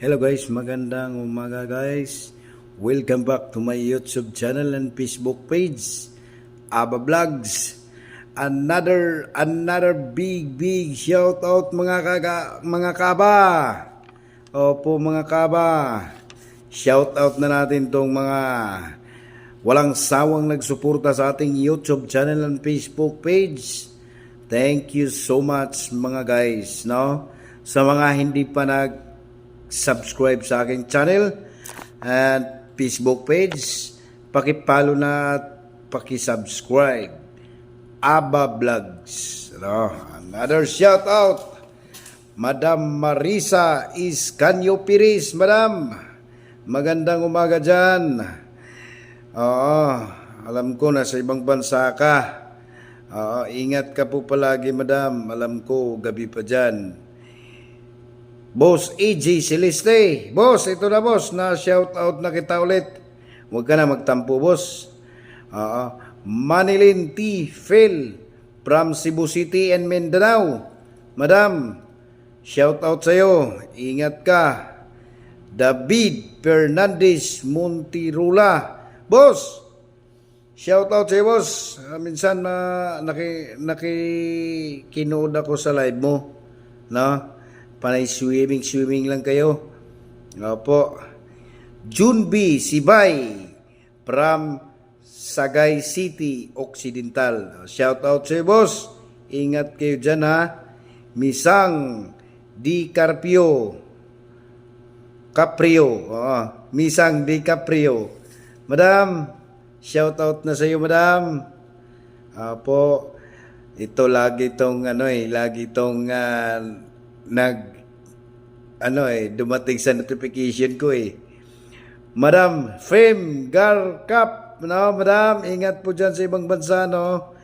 Hello guys, magandang umaga guys. Welcome back to my YouTube channel and Facebook page. Aba Vlogs. Another another big big shout out mga kaga, mga kaba. Opo mga kaba. Shout out na natin tong mga walang sawang nagsuporta sa ating YouTube channel and Facebook page. Thank you so much mga guys, no? Sa mga hindi pa nag subscribe sa aking channel and Facebook page, paki-follow na at paki-subscribe. Aba Vlogs. No? Another shout out. Madam Marisa Iscanyo Piris, Madam. Magandang umaga dyan. Oo, alam ko na sa ibang bansa ka. Oo, ingat ka po palagi, Madam. Alam ko, gabi pa dyan. Boss AJ Celeste. Boss, ito na boss. Na shout out na kita ulit. Huwag ka na magtampo, boss. Oo. Manilin T. Phil from Cebu City and Mindanao. Madam, shout out sa'yo. Ingat ka. David Fernandez Montirula. Boss, shout out sa'yo, boss. Ah, minsan na naki, nakikinood ako sa live mo. No? Panay swimming, swimming lang kayo. Opo. Junbi Sibay from Sagay City, Occidental. Shout out sa boss. Ingat kayo dyan ha. Misang Di Carpio. Caprio. Oo. Misang Di Caprio. Madam, shout out na sa iyo, madam. Apo, ito lagi tong ano eh, lagi tong ah, nag ano eh, dumating sa notification ko eh. Madam Fame Garkap, no, madam, ingat po dyan sa ibang bansa, no.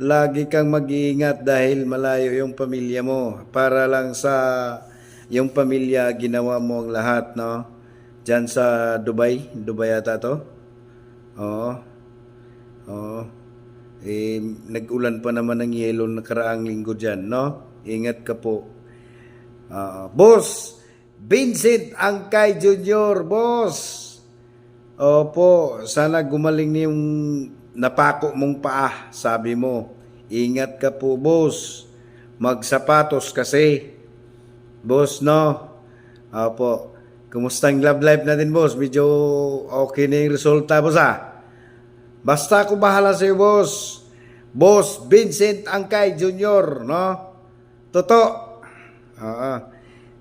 Lagi kang mag-iingat dahil malayo yung pamilya mo. Para lang sa yung pamilya, ginawa mo ang lahat, no. Dyan sa Dubai, Dubai yata to. Oo. Oo. Eh, nag-ulan pa naman ng yelo nakaraang linggo dyan, no? Ingat ka po. Ah, boss, Vincent Angkay Jr., boss. Opo, sana gumaling na yung napako mong paa, sabi mo. Ingat ka po, boss. Magsapatos kasi. Boss, no? Opo. Kumusta ang love life natin, boss? Medyo okay na yung resulta, boss, ah. Basta ako bahala sa'yo, boss. Boss Vincent Angkay Jr., no? Totoo. Oo.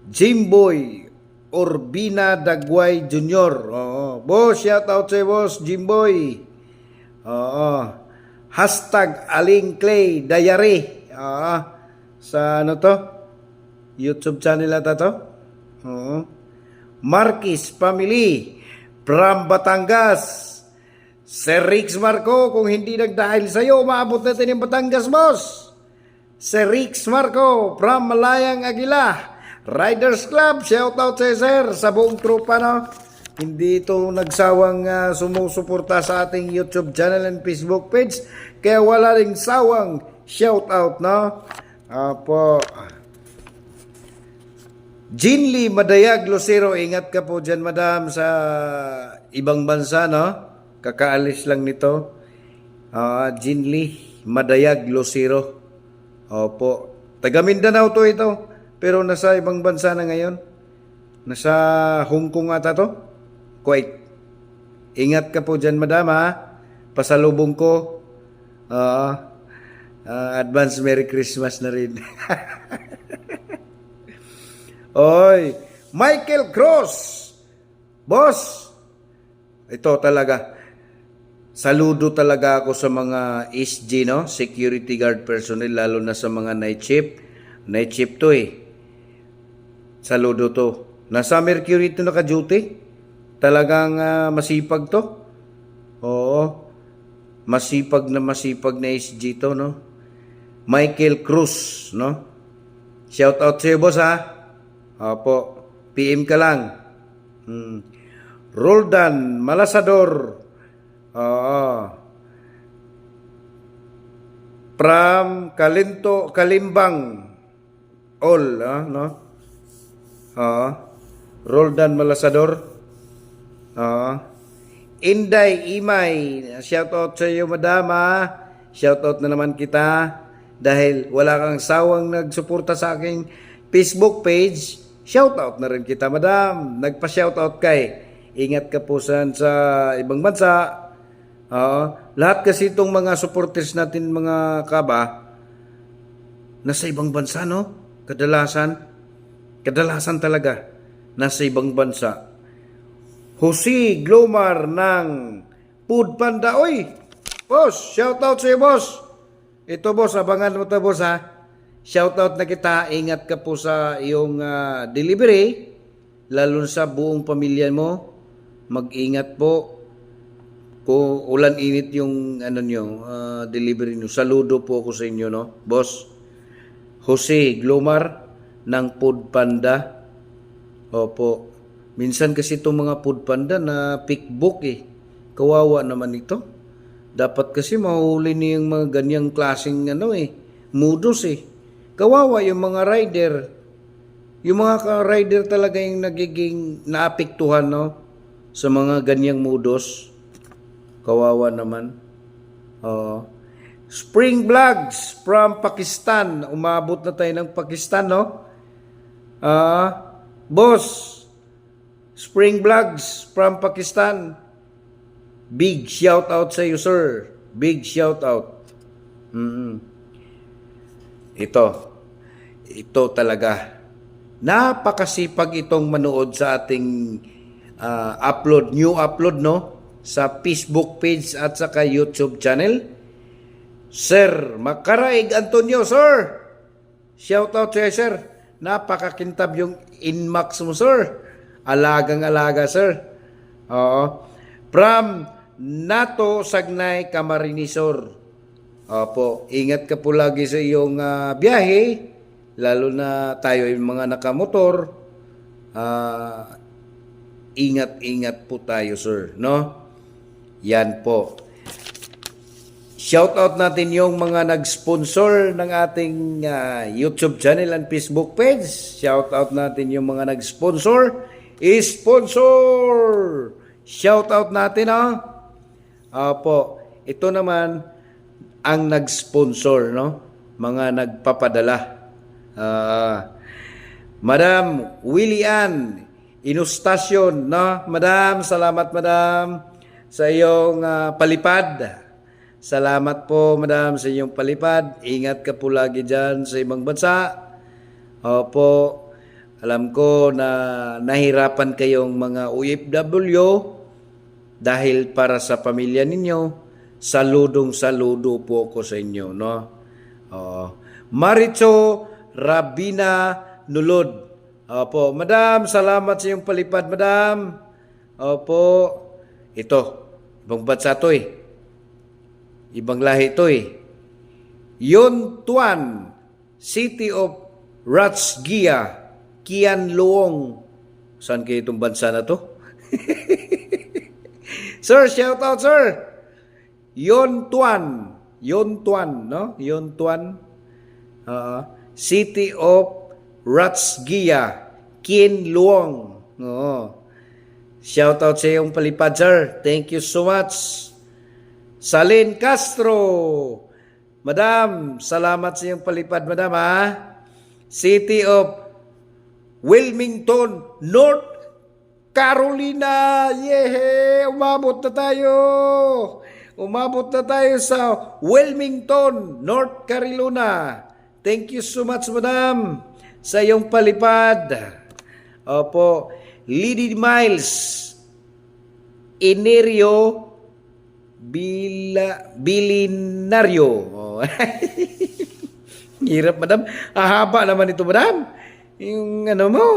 Jimboy Urbina Dagway Jr. Oo. Boss, shout out sa'yo, boss. Jimboy. Oo. Hashtag Aling Clay Diary. Oo. Sa ano to? YouTube channel ata to? Oo. Marquis Family from Batangas. Sir Rix Marco, kung hindi nagdahil sa'yo, maabot natin yung Batangas, boss. Sir Rix Marco from Malayang Aguila. Riders Club, shout out sa sir, sa buong tropa, no? Hindi ito nagsawang ah, sumusuporta sa ating YouTube channel and Facebook page. Kaya wala ring sawang shout out, no? Apo. Jinli Madayag Lucero, ingat ka po dyan madam sa ibang bansa, no? Kakaalis lang nito. Ah, Jinli Madayag Lucero. Opo. Taga Mindanao to ito. Pero nasa ibang bansa na ngayon. Nasa Hong Kong ata to. Kuwait. Ingat ka po dyan madam ha. Pasalubong ko. Ah, ah, advance Merry Christmas na rin. Oy, Michael Cross. Boss, ito talaga. Saludo talaga ako sa mga SG, no? Security guard personnel, lalo na sa mga night shift. Night shift to eh. Saludo to. Nasa Mercury to naka-duty. Talagang ah, masipag to. Oo. Masipag na masipag na SG to, no? Michael Cruz, no? Shout out sa'yo, boss, ha? Opo. PM ka lang. Hmm. Roldan Malasador. Oo. From Kalinto, Kalimbang. All, ah, no? Oo. Roldan Malasador. Oo. Inday Imay, shoutout sa iyo madam ha. Shoutout na naman kita dahil wala kang sawang nagsuporta sa aking Facebook page. Shoutout na rin kita madam. Nagpa-shoutout kay. Ingat ka po saan sa ibang bansa. Oo. Lahat kasi itong mga supporters natin mga kaba, nasa ibang bansa, no? Kadalasan, kadalasan talaga, nasa ibang bansa. Jose Glomar ng Food Panda. Oy, boss, shout out sa iyo, boss. Ito, boss, abangan mo to, boss, ha? Shout out na kita. Ingat ka po sa iyong ah, delivery, lalo sa buong pamilya mo. Mag-ingat po. Kung ulan init yung ano nyo, ah, delivery nyo. Saludo po ako sa inyo, no? Boss, Jose Glomar ng Food Panda. Opo. Minsan kasi itong mga food panda na pickbook eh. Kawawa naman ito. Dapat kasi mahuli niya yung mga ganyang klaseng ano eh. Mudos eh. Kawawa yung mga rider. Yung mga rider talaga yung nagiging naapektuhan no? Sa mga ganyang mudos. Kawawa naman. Oo. Spring Vlogs from Pakistan. Umabot na tayo ng Pakistan, no? Ah, boss, Spring Vlogs from Pakistan. Big shout out sa iyo, sir. Big shout out. Mm. Ito. Ito talaga. Napakasipag itong manood sa ating ah, upload, new upload, no? Sa Facebook page at saka YouTube channel. Sir Makaraig Antonio, sir. Shout out sa'yo, sir. Napakakintab yung inmax mo, sir. Alagang-alaga, sir. Oo. From Nato Sagnay Camarinesor. Opo, ingat ka po lagi sa iyong ah, biyahe, lalo na tayo yung mga nakamotor. Ah, ingat-ingat po tayo, sir, no? Yan po. Shout out natin yung mga nag-sponsor ng ating ah, YouTube channel and Facebook page. Shout out natin yung mga nag-sponsor. I-sponsor! Shout out natin, ha? Opo. Ito naman ang nag-sponsor, no? Mga nagpapadala. Ah, Madam Willie Ann Inostasyon, no? Madam, salamat madam sa iyong ah, palipad. Salamat po, madam, sa iyong palipad. Ingat ka po lagi dyan sa ibang bansa. Opo, alam ko na nahirapan kayong mga OFW dahil para sa pamilya ninyo, saludong saludo po ko sa inyo, no? Oh. Maricho Rabina Nulod. Opo, madam, salamat sa iyong palipad, madam. Opo, ito, ibang bansa to eh. Ibang lahi to eh. Yon Tuan, City of Ratsgia, Kian Luong. Saan kayo itong bansa na to? sir, shout out, sir. Yon Tuan. Yon Tuan, no? Yon Tuan. Uh, City of Ratsgia, Kian Luong. Oo. Shout out sa iyong palipad, sir. Thank you so much. Salin Castro. Madam, salamat sa iyong palipad, madam, ha? City of Wilmington, North Carolina. Yehe! Umabot na tayo! Umabot na tayo sa Wilmington, North Carolina. Thank you so much, madam, sa iyong palipad. Opo, Lady Miles, Inerio Bila, Bilinaryo. Oh. Hirap, madam. Ahaba naman ito, madam. Yung ano mo.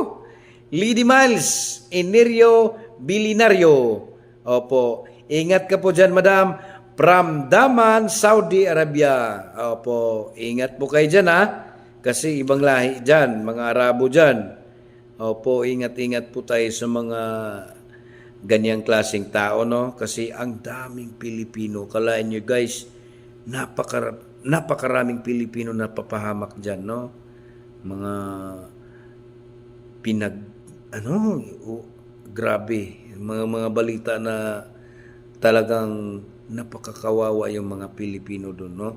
Lady Miles, Inerio Bilinaryo. Opo. Ingat ka po dyan, madam. From Daman, Saudi Arabia. Opo. Ingat po kayo dyan, ha? Kasi ibang lahi dyan, mga Arabo dyan. Opo, ingat-ingat po tayo sa mga ganyang klaseng tao, no? Kasi ang daming Pilipino. Kalain nyo, guys, napaka, napakaraming Pilipino na papahamak dyan, no? Mga pinag ano, oh, grabe, mga mga balita na talagang napakakawawa yung mga Pilipino doon, no?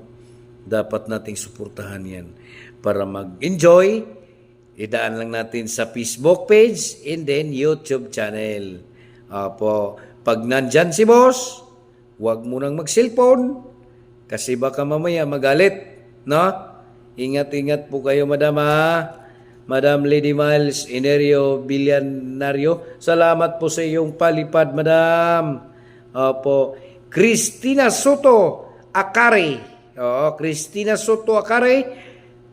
Dapat nating suportahan yan para mag-enjoy. Idaan lang natin sa Facebook page and then YouTube channel. Apo, pag nandyan si boss, huwag mo nang mag-cellphone kasi baka mamaya magalit, no? Ingat-ingat po kayo, madam, ha? Madam Lady Miles Inerio Villaнаrio. Salamat po sa iyong palipad, madam. Opo. Christina Soto Akari. Oo, Christina Soto Akari.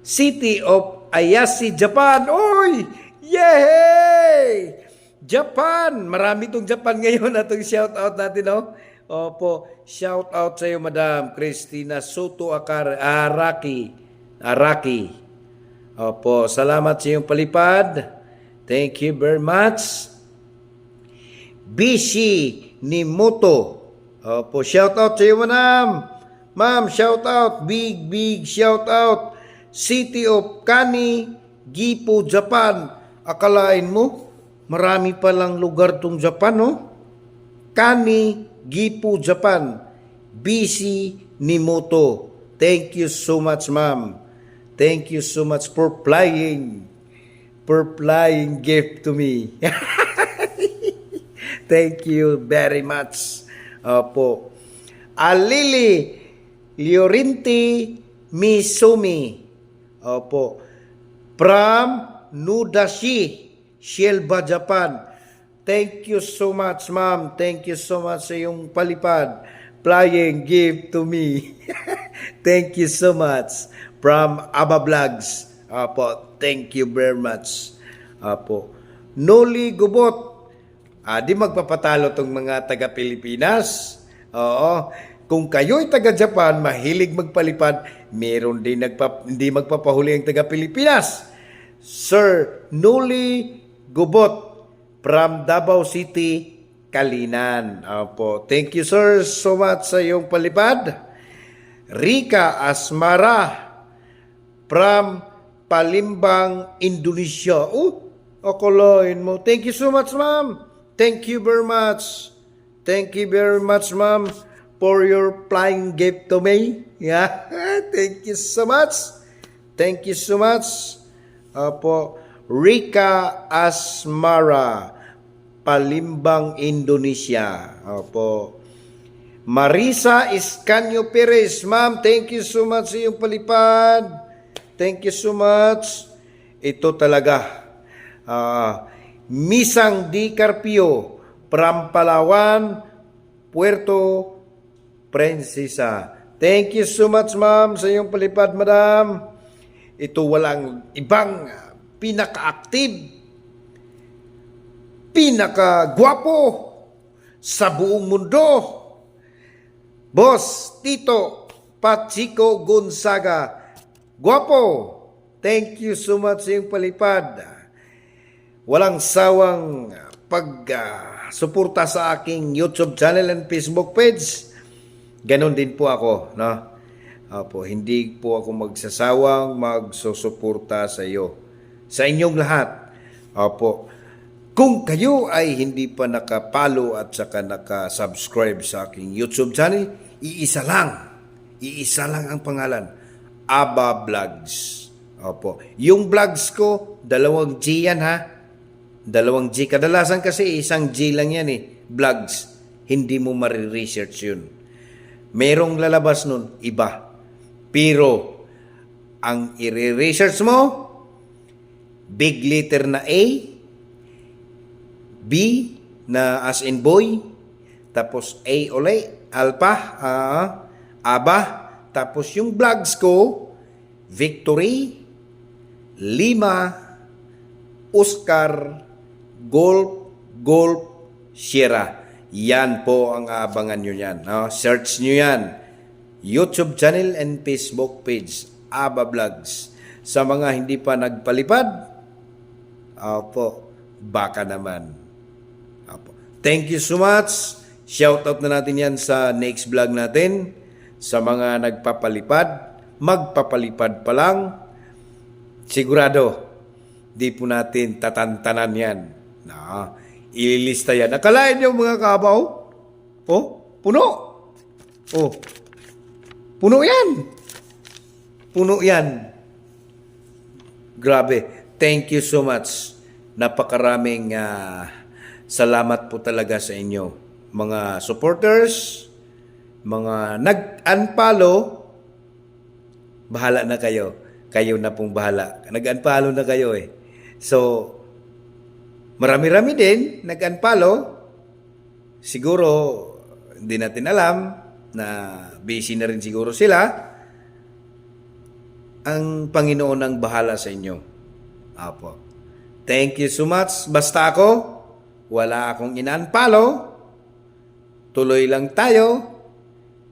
City of Ayase, Japan. Oy! Yay! Japan! Marami tong Japan ngayon na itong shout out natin, no? Opo, shout out sa iyo, Madam Christina Soto Akari. Araki. Araki. Opo, salamat sa iyong palipad. Thank you very much. Bishi Nimoto. Opo, shout out sa iyo, madam. Ma'am, shout out. Big, big shout out. City of Kani, Gipo, Japan. Akalain mo, marami palang lugar tong Japan, no? Kani, Gipo, Japan. Bishi Nimoto. Thank you so much, ma'am. Thank you so much for flying. For flying gift to me. Thank you very much. Opo. Alili Liorinti Misumi. Opo. From Nudashi, Shelba, Japan. Thank you so much, ma'am. Thank you so much sa iyong palipad. Flying gift to me. thank you so much. From Aba Vlogs. Apo, thank you very much. Apo. Noli Gubot. Ah, di magpapatalo tong mga taga Pilipinas. Oo. Kung kayo'y taga Japan, mahilig magpalipad, meron din nagpa, hindi magpapahuli ang taga Pilipinas. Sir Nuli Gubot from Davao City, Kalinan. Opo. Thank you sir so much sa iyong palipad. Rika Asmara from Palimbang, Indonesia. Oh, akalain mo. Thank you so much, ma'am. Thank you very much. Thank you very much, ma'am, for your flying gift to me. Yeah, thank you so much. Thank you so much. Apo, Rika Asmara, Palimbang, Indonesia. Apo. Marisa Iscanio Perez, ma'am, thank you so much sa iyong palipad. Thank you so much. Ito talaga. Ah, Misang Di Carpio, from Palawan, Puerto Princesa. Thank you so much, ma'am, sa iyong palipad, madam. Ito walang ibang ah, pinaka-active, pinaka-gwapo sa buong mundo. Boss Tito Pachico Gonzaga. Guapo. Thank you so much sa iyong palipad. Walang sawang pag-suporta sa aking YouTube channel and Facebook page. Ganon din po ako, no? Opo, hindi po ako magsasawang magsusuporta sa iyo. Sa inyong lahat. Opo. Kung kayo ay hindi pa nakapalo at saka nakasubscribe sa aking YouTube channel, iisa lang. Iisa lang ang pangalan. Aba Vlogs. Opo. Yung vlogs ko, dalawang G yan ha. Dalawang G. Kadalasan kasi isang G lang yan eh. Vlogs. Hindi mo mariresearch yun. Merong lalabas nun, iba. Pero, ang i-research mo, big letter na A, B na as in boy, tapos A uli, alpha, ah, aba, tapos yung vlogs ko, Victory, Lima, Oscar, Golf, Golf, Sierra. Yan po ang aabangan nyo yan. No? Search nyo yan. YouTube channel and Facebook page, Aba Vlogs. Sa mga hindi pa nagpalipad, opo, baka naman. Opo. Thank you so much. Shoutout na natin yan sa next vlog natin. Sa mga nagpapalipad, magpapalipad pa lang, sigurado, di po natin tatantanan yan. Na, ililista yan. Nakalain niyo mga kabaw? Oh, puno. Oh, puno yan. Puno yan. Grabe. Thank you so much. Napakaraming ah, salamat po talaga sa inyo. Mga supporters, mga nag-unfollow, bahala na kayo. Kayo na pong bahala. Nag-unfollow na kayo eh. So, marami-rami din nag-unfollow. Siguro, hindi natin alam na busy na rin siguro sila ang Panginoon ang bahala sa inyo. Apo. Thank you so much. Basta ako, wala akong inanpalo. Tuloy lang tayo.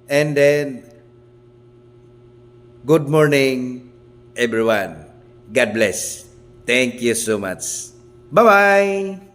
And then, good morning, everyone. God bless. Thank you so much. Bye-bye.